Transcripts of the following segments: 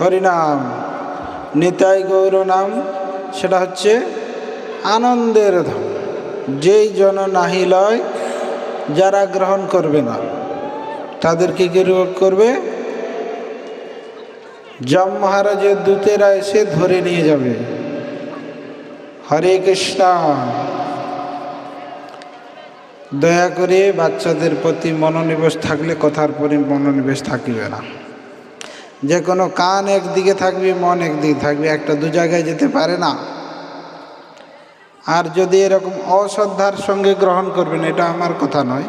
হরিনাম। নিতাই গৌর নাম, সেটা হচ্ছে আনন্দের ধাম। যেই জন নাহি লয়, যারা গ্রহণ করবে না তাদেরকে কি করবে? যম মহারাজের দূতেরা এসে ধরে নিয়ে যাবে। হরে কৃষ্ণ। দয়া করে বাচ্চাদের প্রতি মনোনিবেশ থাকলে কথার পরে মনোনিবেশ থাকিবে না। যে কোনো কান একদিকে থাকবে, মন একদিকে থাকবে, একটা দু জায়গায় যেতে পারে না। আর যদি এরকম অশ্রদ্ধার সঙ্গে গ্রহণ করবেন, এটা আমার কথা নয়,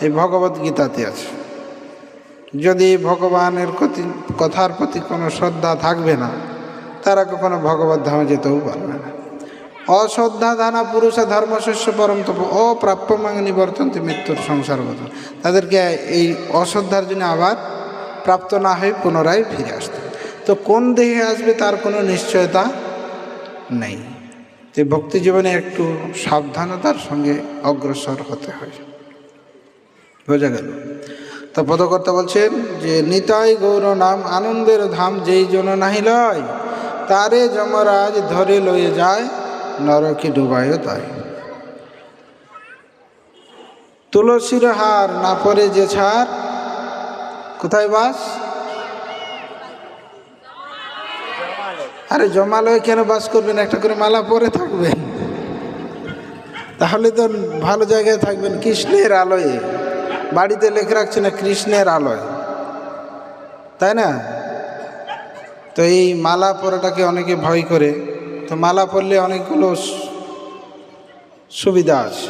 এই ভগবত গীতাতে আছে। যদি ভগবানের কথার প্রতি কোনো শ্রদ্ধা থাকবে না, তারা কখনো ভগবত ধামে যেতেও পারবে না। অশ্রদ্ধা ধানা পুরুষ ধর্মশস্য পরম তপ অপ্রাপ্যমাং নিবর্তন্তি মৃত্যুর সংসার বদল। তাদেরকে এই অশ্রদ্ধার জন্য আবার প্রাপ্ত না হয়ে পুনরায় ফিরে আসতে। তো কোন দেহে আসবে তার কোনো নিশ্চয়তা নেই। যে ভক্তি জীবনে একটু সাবধানতার সঙ্গে অগ্রসর হতে হয়। বোঝা গেল। তো পদকর্তা বলছেন যে, নিতাই গৌর নাম আনন্দের ধাম, যেই জন নাহি লয়, তারে যমরাজ ধরে লয়ে যায়, নরকে ডুবায় তাই। তুলসীর হার না পরে যে ছাড় কোথায় বাস? আরে জমালয় কেন বাস করবেন? একটা করে মালা পরে থাকবেন। তাহলে তো ভালো জায়গায় থাকবেন। কৃষ্ণের আলোয়। বাড়িতে লেখে রাখছে না, কৃষ্ণের আলোয়। তাই না? তো এই মালা পরাটাকে অনেকে ভয় করে। তো মালা পরলে অনেকগুলো সুবিধা আছে।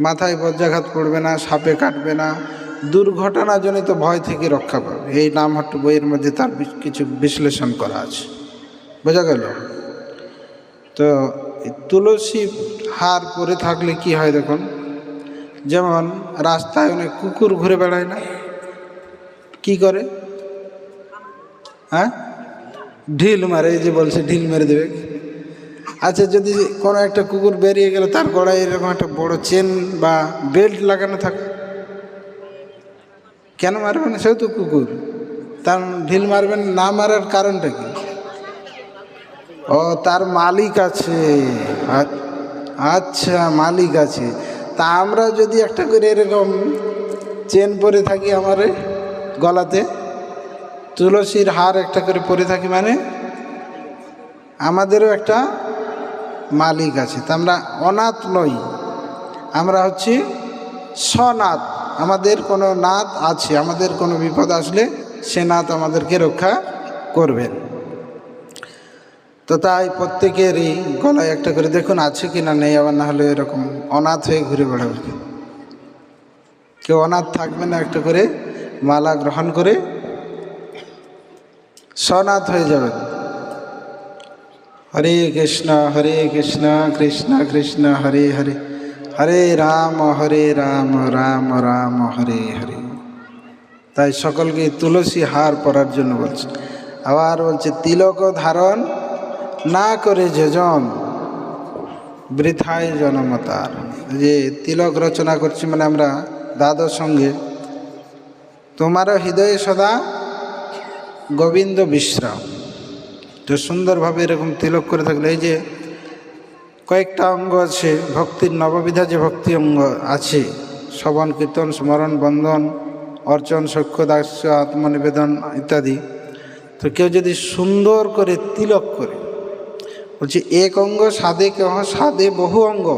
মাথায় বজ্রাঘাত পড়বে না, সাপে কাটবে না। দুর্ঘটনাজনিত ভয় থেকে রক্ষা পাবে। এই নামহাট্টু বইয়ের মধ্যে তার কিছু বিশ্লেষণ করা আছে। বোঝা গেল? তো তুলসী হার পরে থাকলে কি হয় দেখুন? যেমন রাস্তায় অনেক কুকুর ঘুরে বেড়ায় না? কি করে? হ্যাঁ? ঢিল মারে যে বলছে ঢিল মেরে দেবে। আচ্ছা যদি কোনো একটা কুকুর বেরিয়ে গেলে, তার গড়ায় এরকম একটা বড় চেন বা বেল্ট লাগানো থাকে কেন মারবেন? সেহেতু কুকুর। তার ঢিল মারবেন না মারার কারণটা কি? ও, তার মালিক আছে। আচ্ছা মালিক আছে। তা আমরা যদি একটা করে এরকম চেন পরে থাকি আমার গলাতে, তুলসীর হার একটা করে পরে থাকি মানে? আমাদেরও একটা মালিক আছে। তা আমরা অনাথ নই। আমরা হচ্ছি স্বনাথ আমাদের কোনো নাথ আছে, আমাদের কোনো বিপদ আসলে সে নাথ আমাদেরকে রক্ষা করবেন তো তাই প্রত্যেকেরই গলায় একটা করে দেখুন, আছে কি না নেই, আবার না হলে এরকম অনাথ হয়ে ঘুরে বেড়াবে। কেউ অনাথ থাকবে না, একটা করে মালা গ্রহণ করে স্বনাথ হয়ে যাবেন হরে কৃষ্ণ হরে কৃষ্ণ কৃষ্ণ কৃষ্ণ, হরে হরে। হরে রাম হরে রাম রাম রাম, হরে হরে। তাই সকলকে তুলসী হার পরার জন্য বলছে। আবার বলছে, তিলক ধারণ না করে যেজন, বৃথায় জনমতার। যে তিলক রচনা করছি মানে আমরা দাদর সঙ্গে তোমারও হৃদয়ে সদা গোবিন্দ বিশ্রাম। তো সুন্দরভাবে এরকম তিলক করে থাকলে, এই যে কয়েকটা অঙ্গ আছে, ভক্তির নববিধা যে ভক্তি অঙ্গ আছে। শ্রবণ, কীর্তন, স্মরণ, বন্ধন, অর্চন সক্ষ দাস্য আত্মনিবেদন ইত্যাদি। তো কেউ যদি সুন্দর করে তিলক করে, বলছি, এক অঙ্গ সাদে কেহ সাদে বহু অঙ্গ,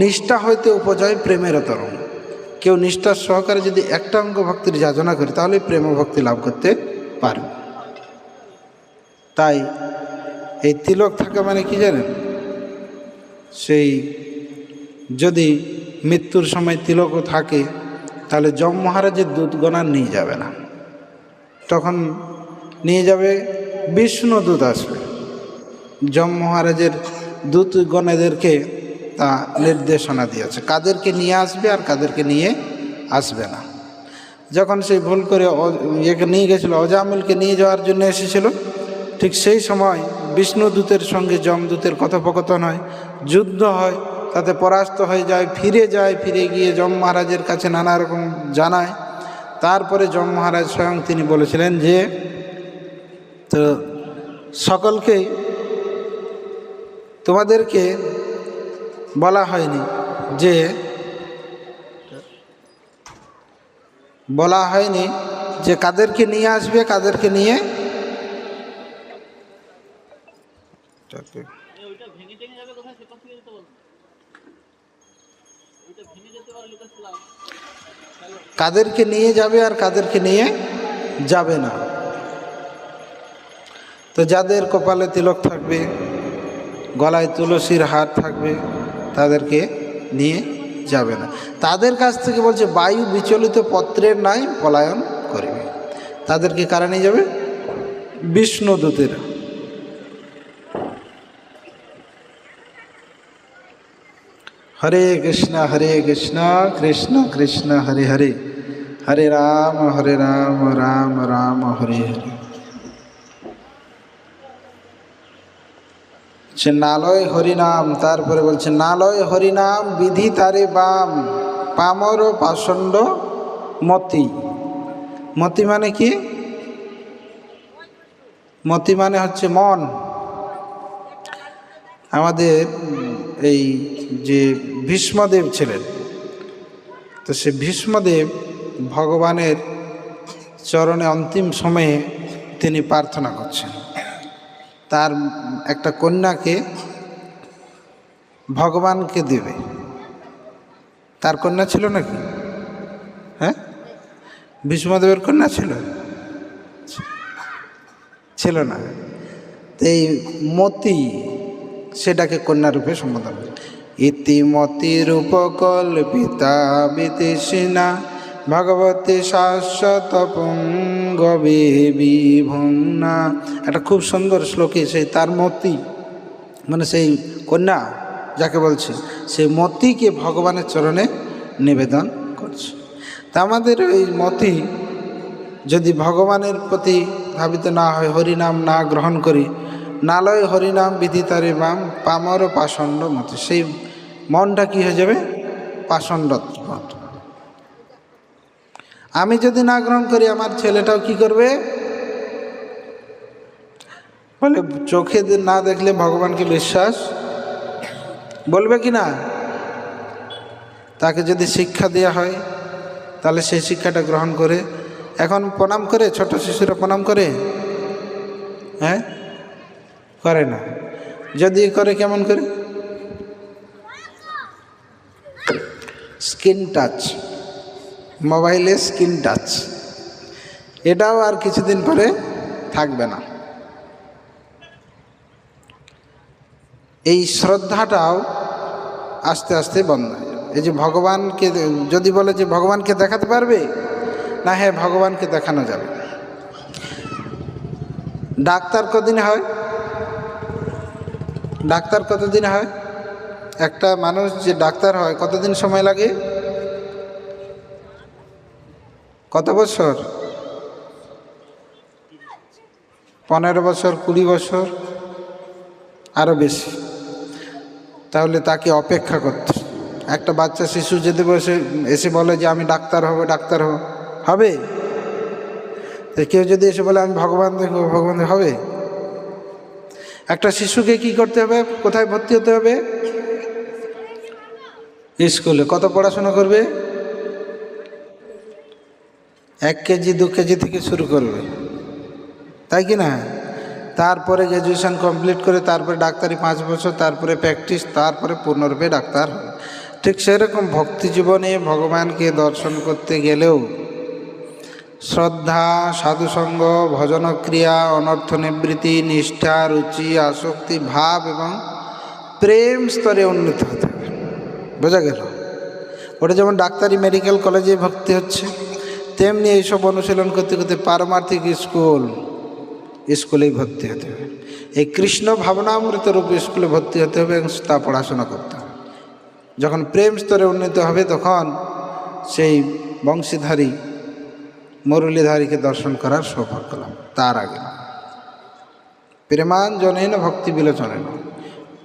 নিষ্ঠা হইতে উপজয় প্রেমের তরঙ্গ। কেউ নিষ্ঠার সহকারে যদি একটা অঙ্গ ভক্তির যাচনা করে, তাহলে প্রেম ভক্তি লাভ করতে পারবে। তাই এই তিলক থাকা মানে কি জানেন? সেই যদি মৃত্যুর সময় তিলকও থাকে, তাহলে যম মহারাজের দুধ গণার নিয়ে যাবে না। তখন নিয়ে যাবে বিষ্ণু দূত আসবে। যম মহারাজের দূত গণেদেরকে তা নির্দেশনা দিয়েছে। কাদেরকে নিয়ে আসবে আর কাদেরকে নিয়ে আসবে না। যখন সেই ভুল করে ইয়েকে নিয়ে গেছিল, অজামিলকে নিয়ে যাওয়ার জন্য এসেছিল, ঠিক সেই সময় বিষ্ণুদূতের সঙ্গে যমদূতের কথোপকথন হয়। যুদ্ধ হয়, তাতে পরাস্ত হয়ে যায়, ফিরে যায়, ফিরে গিয়ে যম মহারাজের কাছে নানা রকম জানায়। তারপরে যম মহারাজ স্বয়ং তিনি বলেছিলেন যে, তো সকলকেই তোমাদেরকে বলা হয়নি যে, বলা হয়নি যে কাদেরকে নিয়ে আসবে, কাদেরকে নিয়ে ক্লাব। কাদেরকে নিয়ে যাবে আর কাদেরকে নিয়ে যাবে না। তো যাদের কপালে তিলক থাকবে গলায় তুলসীর হার থাকবে তাদেরকে নিয়ে যাবে না। তাদের কাছ থেকে বলছে বায়ু বিচলিত পত্রের নাই পলায়ন করবে। তাদেরকে কারা নিয়ে যাবে? বিষ্ণুদূতেরা। হরে কৃষ্ণ হরে কৃষ্ণ কৃষ্ণ কৃষ্ণ, হরে হরে। হরে রাম হরে রাম রাম রাম, হরে হরে। সে নালয় হরিনাম। তারপরে বলছে নালয় হরিনাম বিধি তারে বাম। পামর পাষণ্ড মতি। মতি মানে কি? মতি মানে হচ্ছে মন। আমাদের এই যে ভীষ্মদেব ছিলেন, তো সে ভীষ্মদেব ভগবানের চরণে অন্তিম সময়ে তিনি প্রার্থনা করছেন। তার একটা কন্যাকে ভগবানকে দেবে। তার কন্যা ছিল নাকি? হ্যাঁ? ভীষ্মদেবের কন্যা ছিল? ছিল না। এই মতি সেটাকে কন্যারূপে সম্বোধন করে। ইতিমতির উপকল্পিতা বিতৃষ্ণা, ভগবতী শাশ্বত বিভুন্না একটা খুব সুন্দর শ্লোকে সেই তার মতি মানে সেই কন্যা যাকে বলছে সেই মতিকে ভগবানের চরণে নিবেদন করছে। তা আমাদের এই মতি যদি ভগবানের প্রতি ধাবিত না হয়, হরিনাম না গ্রহণ করি নালয় হরিনাম বিধি তারে বাম, পামর পাষণ্ড মতে। সেই মনটা কি হয়ে যাবে? পাষণ্ড মত। আমি যদি না গ্রহণ করি, আমার ছেলেটাও কি করবে? বলে, চোখে না দেখলে ভগবানকে বিশ্বাস? বলবে কি না? তাকে যদি শিক্ষা দেওয়া হয়, তাহলে সেই শিক্ষাটা গ্রহণ করে। এখন প্রণাম করে, ছোট শিশুরা প্রণাম করে। হ্যাঁ? করে না। যদি করে কেমন করে? স্কিন টাচ মোবাইলে স্কিন টাচ এটাও আর কিছুদিন পরে থাকবে না। এই শ্রদ্ধাটাও আস্তে আস্তে বন্ধ হয়ে যাবে। এই যে ভগবানকে, যদি বলে যে ভগবানকে দেখাতে পারবে? না হ্যাঁ ভগবানকে দেখানো যাবে ডাক্তার কদিন হয়? ডাক্তার কতদিন হয়? একটা মানুষ যে ডাক্তার হয়, কতদিন সময় লাগে? কত বছর? পনেরো বছর, কুড়ি বছর আরও বেশি। তাহলে তাকে অপেক্ষা করতে। একটা বাচ্চা শিশু যদি বসে, এসে বলে যে আমি ডাক্তার হব ডাক্তার হব, হবে? কেউ যদি এসে বলে আমি ভগবান দেখব, ভগবান হবে? একটা শিশুকে কি করতে হবে? কোথায় ভর্তি হতে হবে? স্কুলে। কত পড়াশোনা করবে? এক কেজি, দু কেজি থেকে শুরু করবে। তাই কি না? তারপরে গ্র্যাজুয়েশন কমপ্লিট করে, তারপরে ডাক্তারি পাঁচ বছর, তারপরে প্র্যাকটিস তারপরে পূর্ণরূপে ডাক্তার ঠিক সেরকম ভক্তি জীবনে ভগবানকে দর্শন করতে গেলেও শ্রদ্ধা, সাধুসঙ্গ, ভজনক্রিয়া অনর্থ নিবৃত্তি নিষ্ঠা, রুচি, আসক্তি, ভাব এবং প্রেম স্তরে উন্নীত হতে হবে। বোঝা গেল? ওটা যেমন ডাক্তারি মেডিকেল কলেজে ভর্তি হচ্ছে, তেমনি এইসব অনুশীলন করতে করতে পারমার্থিক স্কুল, স্কুলেই ভর্তি হতে হবে। এই কৃষ্ণ ভাবনামৃত রূপ স্কুলে ভর্তি হতে হবে এবং তা পড়াশোনা করতে হবে। যখন প্রেম স্তরে উন্নীত হবে, তখন সেই বংশীধারী মুরলীধারীকে দর্শন করার সৌভাগ্য লাভ। তার আগে। না প্রেমাঞ্জনে না ভক্তি বিলোচনে না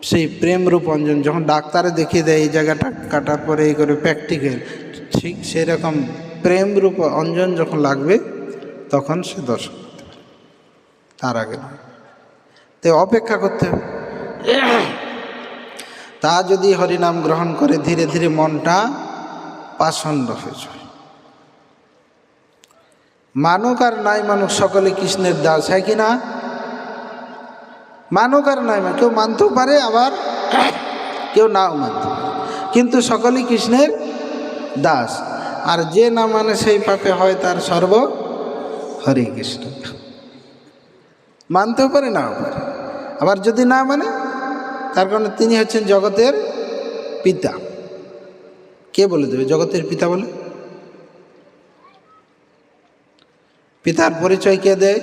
সেই প্রেম রূপ অঞ্জন যখন ডাক্তারে দেখিয়ে দেয়, এই জায়গাটা কাটার পরে এই করে প্র্যাকটিক্যাল ঠিক সেরকম প্রেম রূপ অঞ্জন যখন লাগবে, তখন সে দর্শন করতে তার আগে নয়। তো অপেক্ষা করতে হবে। তা যদি হরিনাম গ্রহণ করে, ধীরে ধীরে মনটা পাষণ্ড হয়ে যায় মানুক আর নাই মানুক সকলে কৃষ্ণের দাস, হয় কি না? মানুক আর নাই মানুক, কেউ মানতেও পারে, আবার কেউ নাও মানতে পারে। কিন্তু সকলেই কৃষ্ণের দাস। আর যে না মানে সেই পাপে হয় তার সর্ব হরে কৃষ্ণ। মানতেও পারে, নাও পারে। আবার যদি না মানে তার কারণে তিনি হচ্ছেন জগতের পিতা। কে বলে দেবে? জগতের পিতা বলে? পিতার পরিচয় কে দেয়?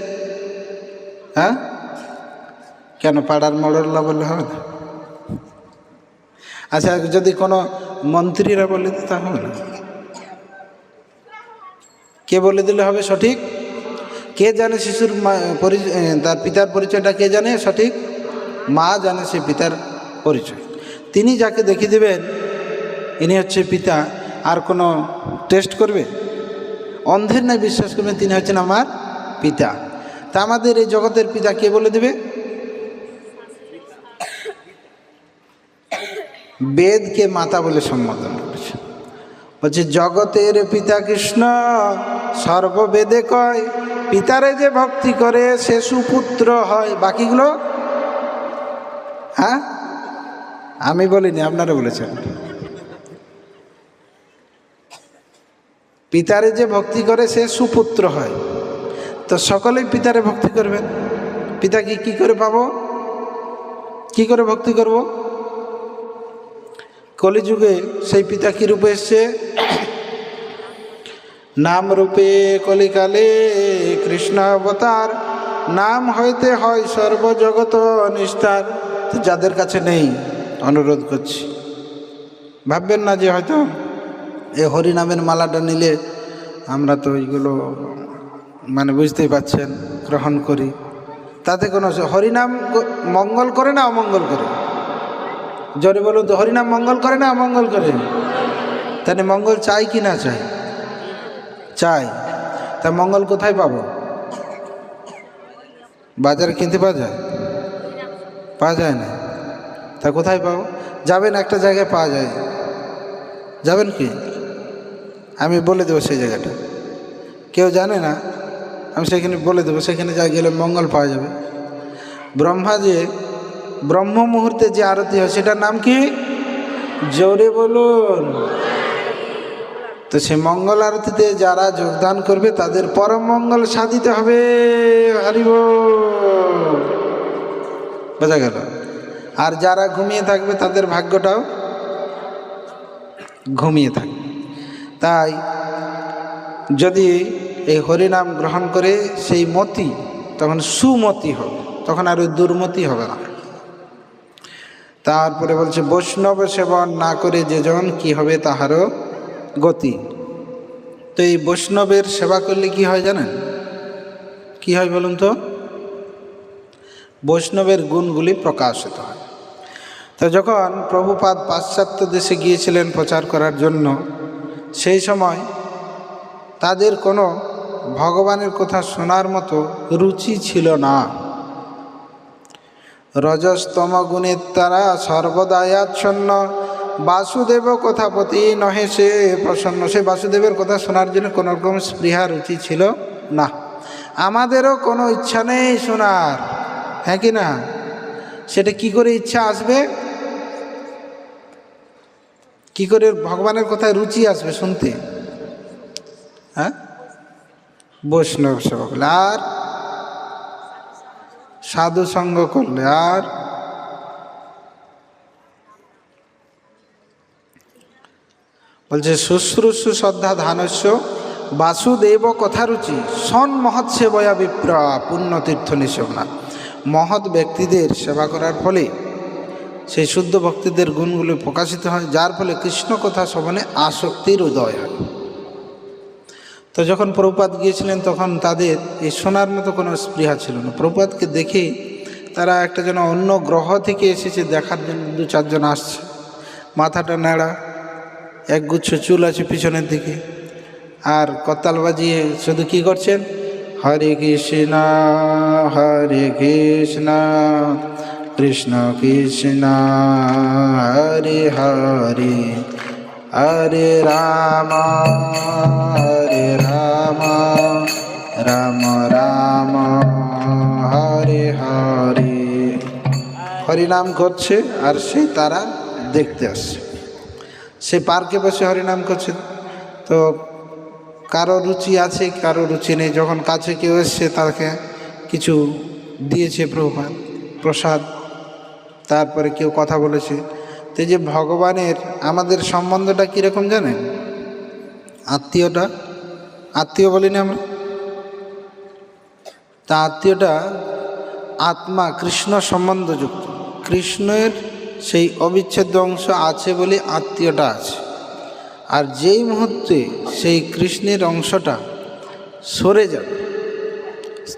হ্যাঁ? কেন পাড়ার মডল্লা বললে হবে না? আচ্ছা যদি কোনো মন্ত্রীরা বলে দিতে হবে না। কে বলে দিলে হবে সঠিক? কে জানে শিশুর মা- পরি- এ, তার পিতার পরিচয়টা কে জানে সঠিক? মা জানে সে পিতার পরিচয়। তিনি যাকে দেখিয়ে দেবেন ইনি হচ্ছে পিতা। আর কোনো টেস্ট করবে? অন্ধের নাই বিশ্বাস করবেন, তিনি হচ্ছেন আমার পিতা। তা আমাদের এই জগতের পিতা কে বলে দেবে? বেদকে মাতা বলে সম্বোধন করেছে। বলছে, জগতের পিতা কৃষ্ণ, সর্ববেদে কয়, পিতারে যে ভক্তি করে, সে সুপুত্র হয়। বাকিগুলো? হ্যাঁ? আমি বলিনি, আপনারা বলেছেন। পিতারে যে ভক্তি করে, সে সুপুত্র হয়। তো সকলেই পিতারে ভক্তি করবেন। পিতাকে কি করে পাবো? কি করে ভক্তি করব? কলিযুগে সেই পিতা কি রূপে এসছে? নাম রূপে কলিকালে কৃষ্ণ অবতার। নাম হইতে হয় সর্বজগত নিষ্ঠার। যাদের কাছে নেই, অনুরোধ করছি। ভাববেন না যে হয়তো এ হরিনামের মালাটা নিলে আমরা তো ওইগুলো মানে বুঝতেই পাচ্ছেন, গ্রহণ করি। তাতে কোনো হরিনাম মঙ্গল করে না অমঙ্গল করে? জোরে বলুন তো, হরিনাম মঙ্গল করে না অমঙ্গল করে? তাহলে মঙ্গল চাই কি না চাই? চাই। তা মঙ্গল কোথায় পাবো? বাজারে কিনতে পাওয়া যায়? পাওয়া যায় না। তা কোথায় পাবো? যাবেন একটা জায়গায় পাওয়া যায়। যাবেন কি? আমি বলে দেবো সেই জায়গাটা। কেউ জানে না, আমি সেখানে বলে দেবো, সেখানে যা গেলে মঙ্গল পাওয়া যাবে। ব্রহ্মা যে, ব্রহ্ম মুহূর্তে যে আরতি হয়, সেটার নাম কি? জোরে বলুন। তো সে মঙ্গল আরতিতে যারা যোগদান করবে, তাদের পরম মঙ্গল সাধিতে হবে। হারিব বোঝা গেল? আর যারা ঘুমিয়ে থাকবে, তাদের ভাগ্যটাও ঘুমিয়ে থাকবে। তাই যদি এই হরিনাম গ্রহণ করে সেই মতি, তখন সুমতি হবে, তখন আর ওই দুর্মতি হবে না। তারপরে বলছে, বৈষ্ণব সেবন না করে যেজন কি হবে তাহারও গতি। তো এই বৈষ্ণবের সেবা করলে কি হয় জানেন? কি হয় বলুন তো? বৈষ্ণবের গুণগুলি প্রকাশিত হয়। তো যখন প্রভুপাদ পাশ্চাত্য দেশে গিয়েছিলেন প্রচার করার জন্য সেই সময় তাদের কোনো ভগবানের কথা শোনার মতো রুচি ছিল না। রজস্তম গুণের তারা সর্বদায়াচ্ছন্ন। বাসুদেব কথাপতি নহে, সে প্রসন্ন। সে বাসুদেবের কথা শোনার জন্য কোনো রকম স্পৃহা রুচি ছিল না। আমাদেরও কোনো ইচ্ছা নেই শোনার। হ্যাঁ কি না? সেটা কি করে ইচ্ছা আসবে? কি করে ভগবানের কথায় রুচি আসবে শুনতে? হ্যাঁ? বৈষ্ণব সেবা করলে আর? সাধু সঙ্গ করলে আর? বলছে, শুশ্রূষু শ্রদ্ধা ধানস্য, বাসুদেব কথারুচি সন মহৎ সেবয়া বিপ্রা পুণ্যতীর্থ নিঃসবনা মহৎ ব্যক্তিদের সেবা করার ফলে সেই শুদ্ধ ভক্তিদের গুণগুলি প্রকাশিত হয়, যার ফলে কৃষ্ণ কথা শ্রবণে আসক্তির উদয় হয়। তো যখন প্রভুপাত গিয়েছিলেন, তখন তাদের এই শোনার মতো কোনো স্পৃহা ছিল না। প্রভুপাতকে দেখে তারা একটা যেন অন্য গ্রহ থেকে এসেছে, দেখার জন্য দু চারজন আসছে। মাথাটা নেড়া একগুচ্ছ চুল আছে পিছনের দিকে, আর কতাল বাজিয়ে, শুধু কী করছেন? হরে কৃষ্ণ হরে কৃষ্ণ। কৃষ্ণ কৃষ্ণ, হরে হরে হরে রাম হরে রাম রাম রাম, হরে হরে। হরিনাম করছে আর সেই তারা দেখতে আসছে। সে পার্কে বসে হরিনাম করছে। তো কারও রুচি আছে, কারও রুচি নেই। যখন কাছে কেউ এসছে, তাকে কিছু দিয়েছে প্রভুপাত প্রসাদ। তারপরে কেউ কথা বলেছে। তো যে ভগবানের আমাদের সম্বন্ধটা কীরকম জানেন? আত্মীয়টা? আত্মীয় বলি না আমরা? তা আত্মীয়টা আত্মা কৃষ্ণ সম্বন্ধযুক্ত। কৃষ্ণের সেই অবিচ্ছেদ্য অংশ আছে বলে আত্মীয়টা আছে। আর যেই মুহূর্তে সেই কৃষ্ণের অংশটা সরে যাবে,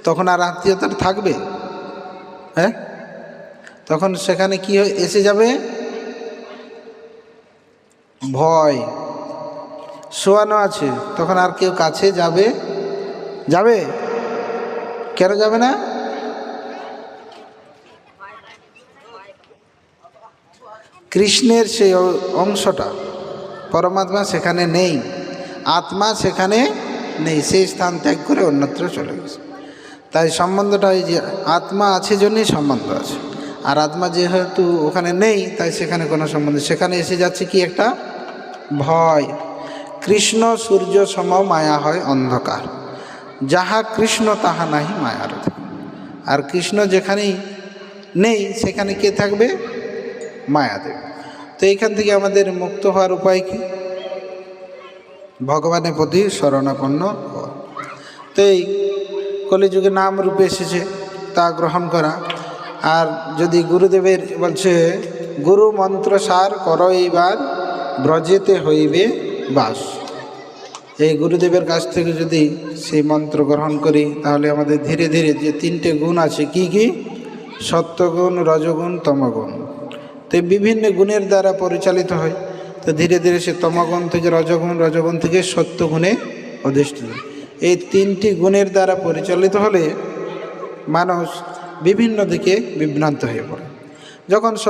তখন আর আত্মীয়তা থাকবে? হ্যাঁ? তখন সেখানে কি এসে যাবে? ভয়। শোয়ানো আছে। তখন আর কেউ কাছে যাবে? যাবে? কেন যাবে না? কৃষ্ণের সেই অংশটা। পরমাত্মা সেখানে নেই। আত্মা সেখানে নেই। সেই স্থান ত্যাগ করে অন্যত্র চলে গেছে। তাই সম্বন্ধটা এই যে আত্মা আছে জন্যই সম্বন্ধ আছে। আর আত্মা যেহেতু ওখানে নেই, তাই সেখানে কোনো সম্বন্ধ সেখানে এসে যাচ্ছে কি একটা? ভয়। কৃষ্ণ, সূর্য সম মায়া হয় অন্ধকার। যাহা কৃষ্ণ, তাহা নাহি মায়ার আর কৃষ্ণ যেখানেই নেই, সেখানে কে থাকবে? মায়াদেব। তো এইখান থেকে আমাদের মুক্ত হওয়ার উপায় কি? ভগবানের প্রতি শরণাপন্ন তো এই কলিযুগে নাম রূপে এসেছে, তা গ্রহণ করা। আর যদি গুরুদেবের বলছে, গুরু মন্ত্র সার কর এইবার, ব্রজেতে হইবে বাস। এই গুরুদেবের কাছ থেকে যদি সেই মন্ত্র গ্রহণ করি, তাহলে আমাদের ধীরে ধীরে যে তিনটে গুণ আছে, কি কি? সত্যগুণ, রজগুণ, তমগুণ। তো বিভিন্ন গুণের দ্বারা পরিচালিত হয়। তো ধীরে ধীরে সে তমগুণ থেকে রজগুণ রজগুণ থেকে সত্যগুণে অধিষ্ঠিত। এই তিনটি গুণের দ্বারা পরিচালিত হলে মানুষ বিভিন্ন দিকে বিভ্রান্ত হয়ে পড়ে। যখন